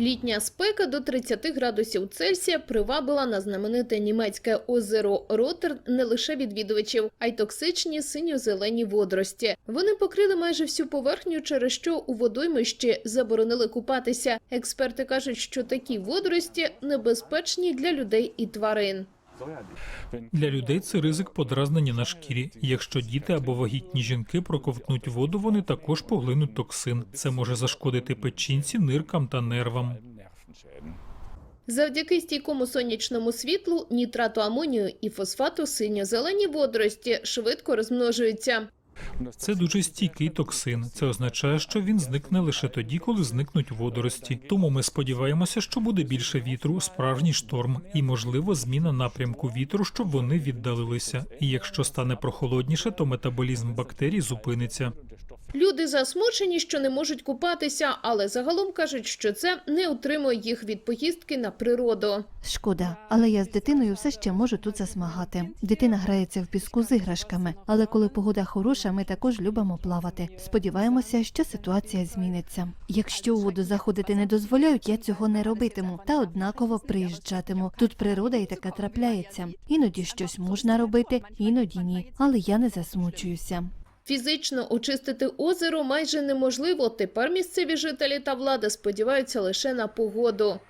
Літня спека до 30 градусів Цельсія привабила на знамените німецьке озеро Ротер не лише відвідувачів, а й токсичні синьо-зелені водорості. Вони покрили майже всю поверхню, через що у водоймищі заборонили купатися. Експерти кажуть, що такі водорості небезпечні для людей і тварин. Для людей це ризик подразнення на шкірі. Якщо діти або вагітні жінки проковтнуть воду, вони також поглинуть токсин. Це може зашкодити печінці, ниркам та нервам. Завдяки стійкому сонячному світлу, нітрату амонію і фосфату синьо-зелені водорості швидко розмножуються. Це дуже стійкий токсин. Це означає, що він зникне лише тоді, коли зникнуть водорості. Тому ми сподіваємося, що буде більше вітру, справжній шторм і, можливо, зміна напрямку вітру, щоб вони віддалилися. І якщо стане прохолодніше, то метаболізм бактерій зупиниться. Люди засмучені, що не можуть купатися, але загалом кажуть, що це не утримує їх від поїздки на природу. Шкода, але я з дитиною все ще можу тут засмагати. Дитина грається в піску з іграшками, але коли погода хороша, ми також любимо плавати. Сподіваємося, що ситуація зміниться. Якщо у воду заходити не дозволяють, я цього не робитиму, та однаково приїжджатиму. Тут природа і таке трапляється. Іноді щось можна робити, іноді ні. Але я не засмучуюся. Фізично очистити озеро майже неможливо. Тепер місцеві жителі та влада сподіваються лише на погоду.